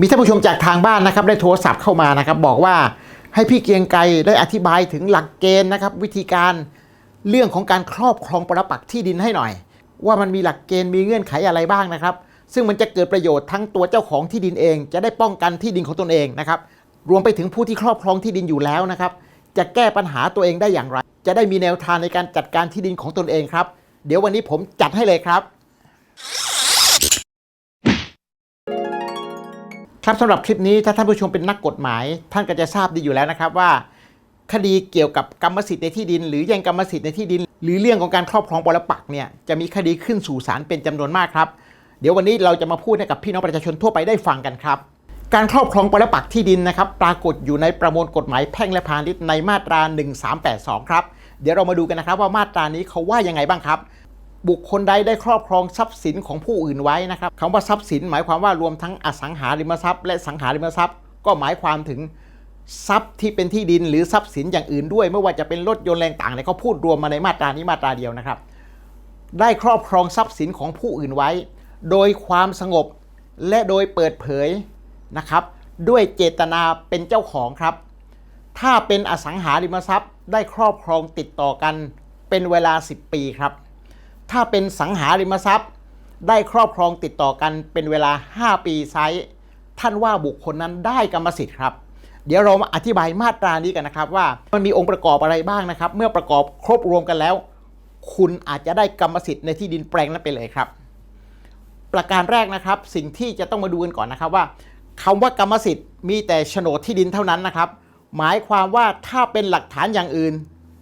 มีท่านผู้ชมจากทางบ้านนะครับได้โทรศัพท์เข้ามานะครับบอกว่าให้พี่เกียงไกรได้อธิบายถึงหลักเกณฑ์นะครับวิธีการเรื่องของการครอบครองปรปักษ์ที่ดินให้หน่อย ว่ามันมีหลักเกณฑ์มีเงื่อนไขอะไรบ้างนะครับ ซึ่งมันจะเกิดประโยชน์ทั้งตัวเจ้าของที่ดินเอง จะได้ป้องกันที่ดินของตนเองนะครับรวมไปถึงผู้ที่ครอบครองที่ดินอยู่แล้วนะครับ จะแก้ปัญหาตัวเองได้อย่างไร จะได้มีแนวทางในการจัดการที่ดินของตนเองครับ เดี๋ยววันนี้ผมจัดให้เลยครับ ครับสำหรับคลิปนี้ถ้าท่านผู้ชมเป็นนักกฎหมาย ท่านก็จะทราบดีอยู่แล้วนะครับว่า คดีเกี่ยวกับกรรมสิทธิ์ในที่ดิน หรือแย่งกรรมสิทธิ์ในที่ดิน หรือเรื่องของการครอบครองปรปักเนี่ยจะมีคดีขึ้นสู่ศาลเป็นจำนวนมากครับ เดี๋ยววันนี้เราจะมาพูดให้กับพี่น้องประชาชนทั่วไปได้ฟังกันครับ การครอบครองปรปักที่ดินนะครับปรากฏอยู่ในประมวลกฎหมายแพ่งและพาณิชย์ในมาตรา 1382 ครับเดี๋ยวเรามาดูกันนะครับว่ามาตรานี้เขาว่ายังไงบ้างครับ บุคคลใดได้ครอบครองทรัพย์สินของผู้อื่นไว้นะครับคำว่าทรัพย์สินหมายความว่ารวมทั้งอสังหาริมทรัพย์ และสังหาริมทรัพย์ ก็หมายความถึงทรัพย์ที่เป็นที่ดินหรือทรัพย์สินอย่างอื่นด้วย ไม่ว่าจะเป็นรถยนต์แรงต่างเนี่ยเขาพูดรวมมาในมาตรานี้มาตราเดียวนะครับ ได้ครอบครองทรัพย์สินของผู้อื่นไว้ โดยความสงบและโดยเปิดเผยนะครับ ด้วยเจตนาเป็นเจ้าของครับ ถ้าเป็นอสังหาริมทรัพย์ได้ครอบครองติดต่อกันเป็นเวลา 10 ปีครับ ถ้าเป็นสังหาริมทรัพย์ ได้ครอบครองติดต่อกันเป็นเวลา 5 ปีไซส์ท่านว่าบุคคลนั้นได้กรรมสิทธิ์ครับ เดี๋ยวเรามาอธิบายมาตรานี้กันนะครับ ว่ามันมีองค์ประกอบอะไรบ้างนะครับ เมื่อประกอบครบรวมกันแล้ว คุณอาจจะได้กรรมสิทธิ์ในที่ดินแปลงนั้นไปเลยครับ ประการแรกนะครับ สิ่งที่จะต้องมาดูกันก่อนนะครับว่าคำว่ากรรมสิทธิ์มีแต่โฉนดที่ดินเท่านั้นนะครับ หมายความว่าถ้าเป็นหลักฐานอย่างอื่น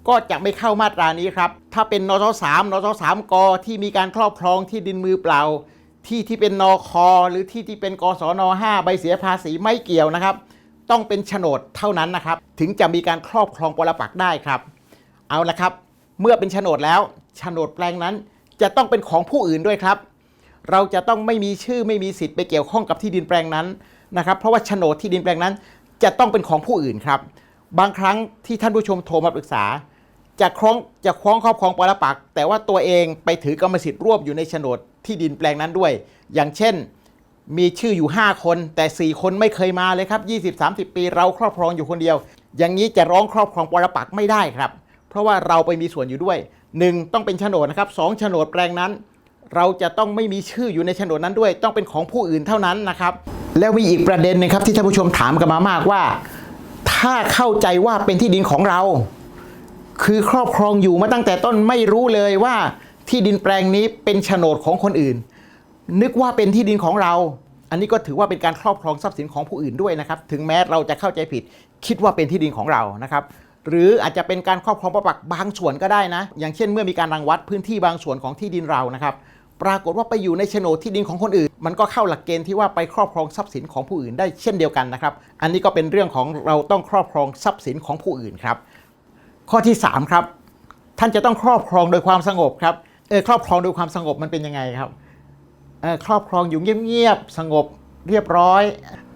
ก็จะไม่เข้ามาตรานี้ครับ ถ้าเป็นนทสามนทสามกที่มีการครอบครองที่ดินมือเปล่า ที่ที่เป็นนคหรือที่ที่เป็นกศนห้าใบเสียภาษีไม่เกี่ยวนะครับ ต้องเป็นโฉนดเท่านั้นนะครับ ถึงจะมีการครอบครองปรปักษ์ได้ครับ เอาละครับ เมื่อเป็นโฉนดแล้วโฉนดแปลงนั้นจะต้องเป็นของผู้อื่นด้วยครับ เราจะต้องไม่มีชื่อไม่มีสิทธิ์ไปเกี่ยวข้องกับที่ดินแปลงนั้นนะครับ เพราะว่าโฉนดที่ดินแปลงนั้น จะต้องเป็นของผู้อื่นครับ บางครั้งที่ท่านผู้ชมโทรมาปรึกษา จะคล้องจะคล้องครอบครองปรปักษ์แต่ว่าตัวเองไปถือกรรมสิทธิ์ร่วมอยู่ในโฉนดที่ดินแปลงนั้นด้วย อย่างเช่นมีชื่ออยู่ 5 คน แต่ 4 คนไม่เคยมาเลยครับ 20-30 ปีเราครอบครองอยู่คนเดียว อย่างนี้จะร้องครอบครองปรปักษ์ไม่ได้ครับ เพราะว่าเราไปมีส่วนอยู่ด้วย 1. ต้องเป็นโฉนดนะครับสองโฉนดแปลงนั้น เราจะต้องไม่มีชื่ออยู่ในโฉนดนั้นด้วย ต้องเป็นของผู้อื่นเท่านั้นนะครับ แล้วมีอีกประเด็นหนึงครับที่ท่านผู้ชมถามกันมามากว่า ถ้าเข้าใจว่าเป็นที่ดินของเรา คือครอบครองอยู่มาตั้งแต่ต้นไม่รู้เลยว่าที่ดินแปลงนี้เป็นโฉนดของคนอื่น นึกว่าเป็นที่ดินของเรา อันนี้ก็ถือว่าเป็นการครอบครองทรัพย์สินของผู้อื่นด้วยนะครับ ถึงแม้เราจะเข้าใจผิด คิดว่าเป็นที่ดินของเรานะครับหรืออาจจะเป็นการครอบครองประปักบางส่วนก็ได้นะ อย่างเช่นเมื่อมีการรังวัดพื้นที่บางส่วนของที่ดินเรานะครับ ปรากฏว่าไปอยู่ในโฉนดที่ดินของคนอื่น มันก็เข้าหลักเกณฑ์ที่ว่าไปครอบครองทรัพย์สินของผู้อื่นได้เช่นเดียวกันนะครับ อันนี้ก็เป็นเรื่องของเราต้องครอบครองทรัพย์สินของผู้อื่นครับ ข้อที่ 3 ครับ ท่านจะต้องครอบครองโดยความสงบครับเออครอบครองโดยความสงบมันเป็นยังไงครับเออครอบครองอยู่เงียบๆสงบเรียบร้อย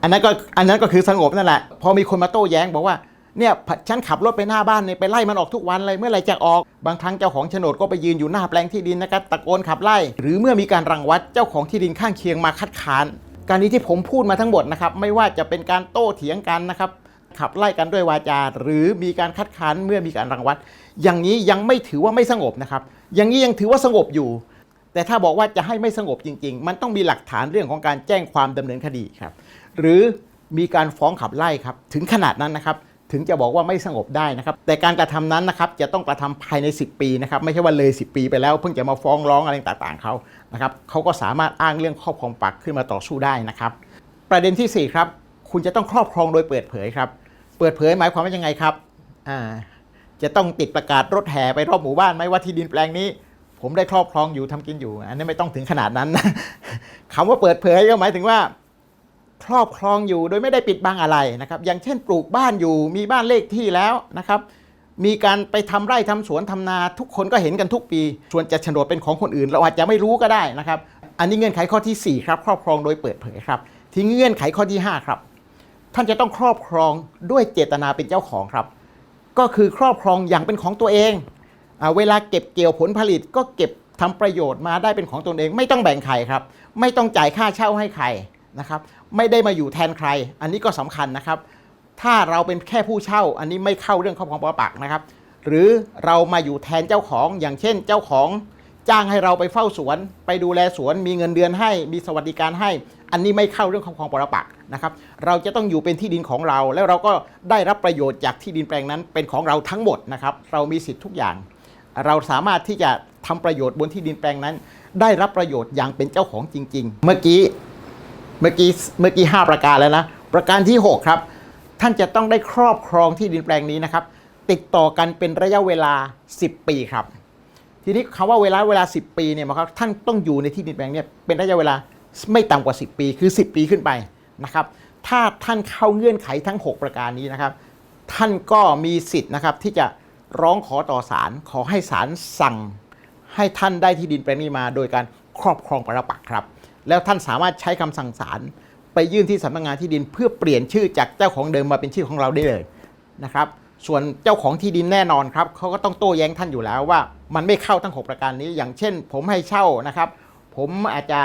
อันนั้นก็อันนั้นก็คือสงบนั่นแหละ พอมีคนมาโต้แย้งบอกว่าเนี่ยฉันขับรถไปหน้าบ้านเนี่ยไปไล่มันออกทุกวันเลยเมื่อไรจะออก บางครั้งเจ้าของโฉนดก็ไปยืนอยู่หน้าแปลงที่ดินนะครับตะโกนขับไล่ หรือเมื่อมีการรังวัดเจ้าของที่ดินข้างเคียงมาคัดค้าน การนี้ที่ผมพูดมาทั้งหมดนะครับไม่ว่าจะเป็นการโต้เถียงกันนะครับ ขับไล่กันด้วยวาจา หรือมีการคัดค้านเมื่อมีการรังวัด อย่างนี้ยังไม่ถือว่าไม่สงบนะครับ อย่างนี้ยังถือว่าสงบอยู่ แต่ถ้าบอกว่าจะให้ไม่สงบจริง ๆ มันต้องมีหลักฐานเรื่องของการแจ้งความดำเนินคดีครับ หรือมีการฟ้องขับไล่ครับ ถึงขนาดนั้นนะครับถึงจะบอกว่าไม่สงบได้นะครับ แต่การกระทำนั้นนะครับจะต้องกระทำภายใน 10 ปีนะครับ ไม่ใช่ว่าเลย 10 ปีไปแล้ว เพิ่งจะมาฟ้องร้องอะไรต่างๆเขานะครับเขาก็สามารถอ้างเรื่องครอบครองปักขึ้นมาต่อสู้ได้นะครับ ประเด็นที่สี่ครับ คุณจะต้องครอบครองโดยเปิดเผยครับ เปิดเผยหมายความว่ายังไงครับอ่าจะต้องติดประกาศรถแห่ไปรอบหมู่บ้านไหมว่าที่ดินแปลงนี้ ผมได้ครอบครองอยู่ทำกินอยู่ อันนี้ไม่ต้องถึงขนาดนั้นนะคำว่าเปิดเผยก็หมายถึงว่า ครอบครองอยู่โดยไม่ได้ปิดบังอะไรนะครับ อย่างเช่นปลูกบ้านอยู่มีบ้านเลขที่แล้วนะครับ มีการไปทำไร่ทำสวนทำนาทุกคนก็เห็นกันทุกปี ส่วนจะโฉนดเป็นของคนอื่น เราอาจจะไม่รู้ก็ได้นะครับ อันนี้เงื่อนไขข้อที่ 4 ครับ ครอบครองโดยเปิดเผยครับ ที่เงื่อนไขข้อที่ 5 ครับ ท่านจะต้องครอบครองด้วยเจตนาเป็นเจ้าของครับ ก็คือครอบครองอย่างเป็นของตัวเองอเวลาเก็บเกี่ยวผลผลิตก็เก็บทำประโยชน์มาได้เป็นของตนเอง ไม่ต้องแบ่งใครครับ ไม่ต้องจ่ายค่าเช่าให้ใครนะครับ ไม่ได้มาอยู่แทนใคร อันนี้ก็สำคัญนะครับ ถ้าเราเป็นแค่ผู้เช่า อันนี้ไม่เข้าเรื่องครอบครองปรปักนะครับ หรือเรามาอยู่แทนเจ้าของอย่างเช่นเจ้าของจ้างให้เราไปเฝ้าสวน ไปดูแลสวน มีเงินเดือนให้ มีสวัสดิการให้ อันนี้ไม่เข้าเรื่องครอบครองปรปัก นะครับเราจะต้องอยู่เป็นที่ดินของเรา แล้วเราก็ได้รับประโยชน์จากที่ดินแปลงนั้นเป็นของเราทั้งหมดนะครับเรามีสิทธิ์ทุกอย่าง เราสามารถที่จะทำประโยชน์บนที่ดินแปลงนั้น ได้รับประโยชน์อย่างเป็นเจ้าของจริง ๆ เมื่อกี้เมื่อกี้เมื่อกี้ 5 ประการแล้วนะประการที่ 6 ครับ ท่านจะต้องได้ครอบครองที่ดินแปลงนี้นะครับ ติดต่อกันเป็นระยะเวลา 10 ปีครับ ทีนี้คำว่าเวลาเวลา 10 ปีเนี่ยหมายความท่านต้องอยู่ในที่ดินแปลงเนี้เป็นระยะเวลาไม่ต่ำกว่า 10 ปีคือ 10 ปีขึ้นไป นะครับ ถ้าท่านเข้าเงื่อนไขทั้ง 6 ประการนี้นะครับ ท่านก็มีสิทธิ์นะครับที่จะร้องขอต่อศาลขอให้ศาลสั่ง ให้ท่านได้ที่ดินแปลงนี้มา โดยการครอบครองปรปักษ์ครับ แล้วท่านสามารถใช้คำสั่งศาลไปยื่นที่สำนักงานที่ดินเพื่อเปลี่ยนชื่อจากเจ้าของเดิมมาเป็นชื่อของเราได้เลยนะครับ ส่วนเจ้าของที่ดินแน่นอนครับเขาก็ต้องโต้แย้งท่านอยู่แล้วว่า มันไม่เข้าทั้ง 6 ประการนี้ อย่างเช่น ผมให้เช่านะครับ ผมอาจจะ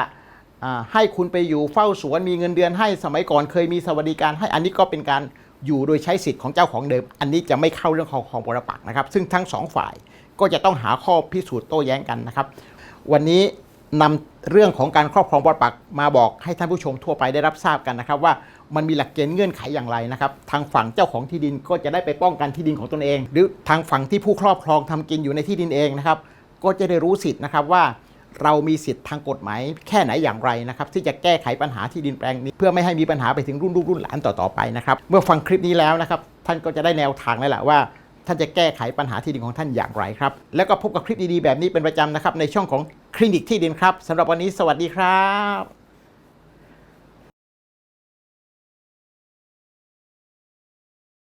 ให้คุณไปอยู่เฝ้าสวนมีเงินเดือนให้สมัยก่อนเคยมีสวัสดิการให้อันนี้ก็เป็นการอยู่โดยใช้สิทธิ์ของเจ้าของเดิม อันนี้จะไม่เข้าเรื่องของของปรปักนะครับ ซึ่งทั้งสองฝ่ายก็จะต้องหาข้อพิสูจน์โต้แย้งกันนะครับ วันนี้นำเรื่องของการครอบครองปรปักมาบอกให้ท่านผู้ชมทั่วไปได้รับทราบกันนะครับ ว่ามันมีหลักเกณฑ์เงื่อนไขอย่างไรนะครับทางฝั่งเจ้าของที่ดินก็จะได้ไปป้องกันที่ดินของตนเอง หรือทางฝั่งที่ผู้ครอบครองทำกินอยู่ในที่ดินเองนะครับก็จะได้รู้สิทธิ์นะครับว่า เรามีสิทธิ์ทางกฎหมายแค่ไหนอย่างไรนะครับที่จะแก้ไขปัญหาที่ดินแปลงนี้เพื่อไม่ให้มีปัญหาไปถึงรุ่นลูกรุ่นหลานต่อๆไปนะครับเมื่อฟังคลิปนี้แล้วนะครับท่านก็จะได้แนวทางแล้วแหละว่าท่านจะแก้ไขปัญหาที่ดินของท่านอย่างไรครับ แล้วก็พบกับคลิปดีๆแบบนี้เป็นประจำนะครับในช่องของคลินิกที่ดินครับสำหรับวันนี้สวัสดีครับ